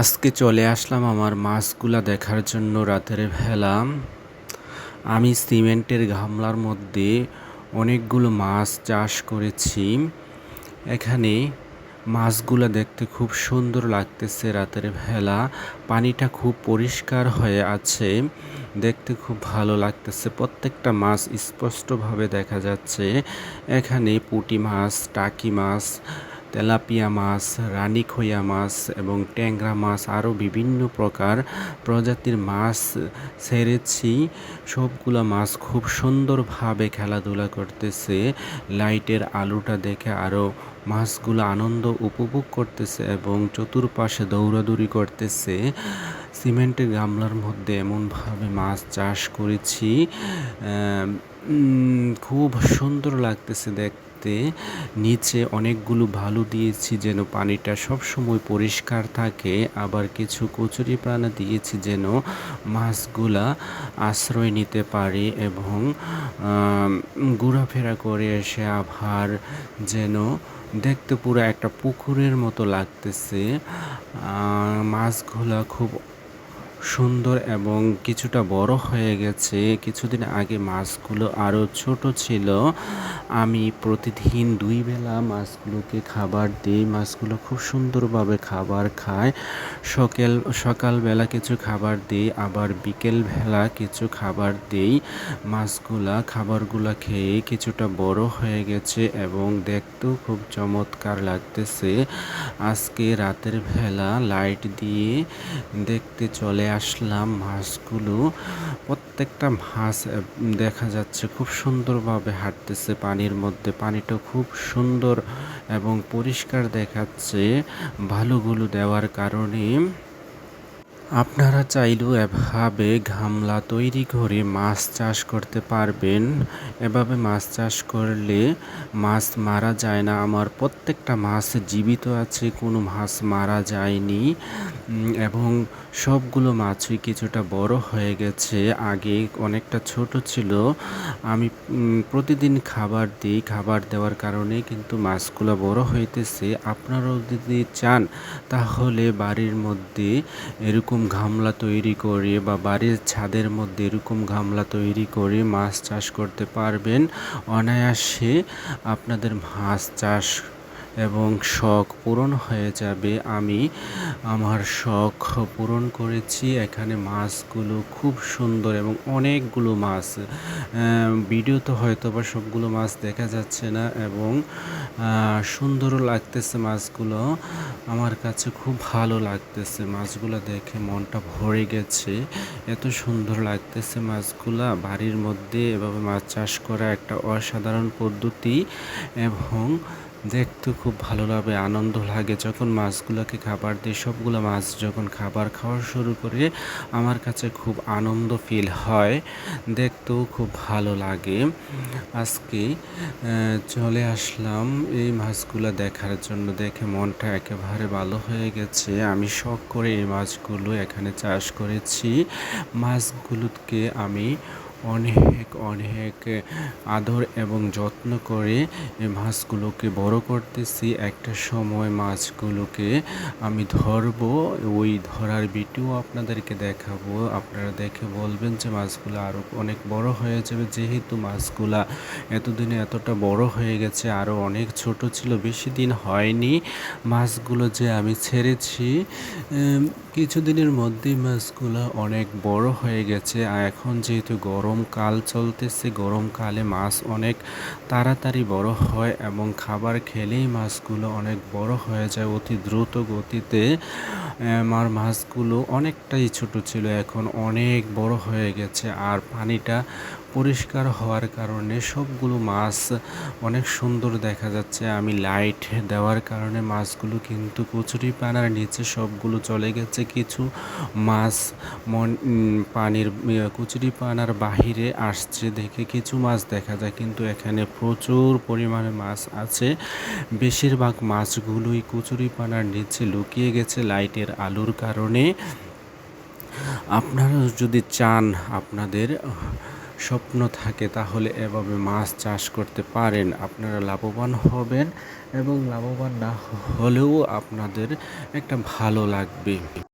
আজকে চলে আসলাম আমার মাছগুলা দেখার জন্য রাতের বেলা। আমি সিমেন্টের গামলার মধ্যে অনেকগুলো মাছ চাষ করেছি। এখানে মাছগুলা দেখতে খুব সুন্দর লাগতেছে রাতের বেলা। পানিটা খুব পরিষ্কার হয়ে আছে, দেখতে খুব ভালো লাগতেছে। প্রত্যেকটা মাছ স্পষ্টভাবে দেখা যাচ্ছে। এখানে পুটি মাছ, টাকি মাছ তেলাপিয়া মাছ রানীখইয়া মাছ এবং ট্যাংরা মাছ আরও বিভিন্ন প্রকার প্রজাতির মাছ ছেড়েছি। সবগুলো মাছ খুব সুন্দরভাবে খেলাধুলা করতেছে, লাইটের আলোটা দেখে আরও মাছগুলো আনন্দ উপভোগ করতেছে এবং চতুর্পাশে দৌড়াদৌড়ি করতেছে। সিমেন্টের গামলার মধ্যে এমনভাবে মাছ চাষ করেছি। খুব সুন্দর লাগতেছে দেখতে নিচে অনেকগুলো ভালু দিয়েছি যেন পানিটা সব সময় পরিষ্কার থাকে। আবার কিছু কচুরি পানা দিয়েছি যেন মাছগুলা আশ্রয় নিতে পারে এবং ঘোরাফেরা করে এসে আবার যেন দেখতে পুরো একটা পুকুরের মতো লাগতেছে। মাছগুলা খুব সুন্দর এবং কিছুটা বড় হয়ে গেছে। কিছুদিন আগে মাছগুলো আরও ছোট ছিল। আমি প্রতিদিন দুই বেলা মাছগুলোকে খাবার দিই। মাছগুলো খুব সুন্দরভাবে খাবার খায়। সকাল, সকালবেলা কিছু খাবার দিই, আবার বিকেলবেলা কিছু খাবার দিই। মাছগুলা, খাবারগুলা খেয়ে কিছুটা বড় হয়ে গেছে এবং দেখতেও খুব চমৎকার লাগতেছে। আজকে রাতের বেলা লাইট দিয়ে দেখতে চলে আসলাম মাছগুলো। প্রত্যেকটা মাছ দেখা যাচ্ছে খুব সুন্দরভাবে হাঁটতেছে পানির মধ্যে। পানিটা খুব সুন্দর এবং পরিষ্কার দেখাচ্ছে ভালোগুলো দেওয়ার কারণে। আপনারা চাইলেও এভাবে ঘামলা তৈরি করে মাছ চাষ করতে পারবেন। এভাবে মাছ চাষ করলে মাছ মারা যায় না। আমার প্রত্যেকটা মাছ জীবিত আছে, কোনো মাছ মারা যায়নি। এবং সবগুলো মাছই কিছুটা বড় হয়ে গেছে। আগে অনেকটা ছোট ছিল। আমি প্রতিদিন খাবার দিই, খাবার দেওয়ার কারণে কিন্তু মাছগুলো বড় হইতেছে। আপনারাও যদি চান, তাহলে বাড়ির মধ্যে এরকম গামলা তৈরি করে বা বাড়ির ছাদের মধ্যে এরকম গামলা তৈরি করে মাছ চাষ করতে পারবেন। অনায়াসে আপনাদের মাছ চাষ এবং শখ পূরণ হয়ে যাবে। আমি আমার শখ পূরণ করেছি। এখানে মাছগুলো খুব সুন্দর এবং অনেকগুলো মাছ। ভিডিওতে হয়তো বা সবগুলো মাছ দেখা যাচ্ছে না এবং সুন্দরও লাগতেছে মাছগুলো। আমার কাছে খুব ভালো লাগতেছে মাছগুলো দেখে, মনটা ভরে গেছে। এত সুন্দর লাগতেছে মাছগুলা। বাড়ির মধ্যে এভাবে মাছ চাষ করা একটা অসাধারণ পদ্ধতি এবং দেখতে খুব ভালো লাগে, আনন্দ লাগে। যখন মাছগুলোকে খাবার দিই, সবগুলো মাছ যখন খাবার খাওয়া শুরু করে, আমার কাছে খুব আনন্দ ফিল হয়। দেখতেও খুব ভালো লাগে। আজকে চলে আসলাম এই মাছগুলো দেখার জন্য। দেখে মনটা একেবারে ভালো হয়ে গেছে। আমি শখ করে এই মাছগুলো এখানে চাষ করেছি। মাছগুলোকে আমি অনেক অনেক আদর এবং যত্ন করে মাছগুলোকে বড় করতেছি। একটা সময় মাছগুলোকে আমি ধরব, ওই ধরার ভিডিও আপনাদেরকে দেখাবো। আপনারা দেখে বলবেন যে মাছগুলো আরও অনেক বড় হয়ে যাবে। যেহেতু মাছগুলা এতদিনে এতটা বড় হয়ে গেছে আরও অনেক ছোট ছিল, বেশি দিন হয়নি। মাছগুলো যে আমি ছেড়েছি কিছুদিনের মধ্যেই মাছগুলো অনেক বড় হয়ে গেছে। এখন যেহেতু গরমকাল চলতেছে গরমকালে মাছ অনেক তাড়াতাড়ি বড় হয় এবং খাবার খেলেই মাছগুলো অনেক বড় হয়ে যায় অতি দ্রুত গতিতে। আমার মাছগুলো অনেকটাই ছোট ছিল, এখন অনেক বড় হয়ে গেছে আর পানিটা পরিষ্কার হওয়ার কারণে সবগুলো মাছ অনেক সুন্দর দেখা যাচ্ছে। আমি লাইট দেওয়ার কারণে মাছগুলো কিন্তু কচুরি পানার নিচে সবগুলো চলে গেছে। কিছু মাছ মন পানির কচুরি পানার বাহিরে আসছে। দেখে কিছু মাছ দেখা যায়, কিন্তু এখানে প্রচুর পরিমাণে মাছ আছে। বেশিরভাগ মাছগুলোই কচুরি পানার নিচে লুকিয়ে গেছে লাইটের আলোর কারণে। আপনারা যদি চান আপনাদের স্বপ্ন থাকে, তাহলে এভাবে মাছ চাষ করতে পারেন। আপনারা লাভবান হবেন এবং লাভবান না হলেও আপনাদের একটা ভালো লাগবে।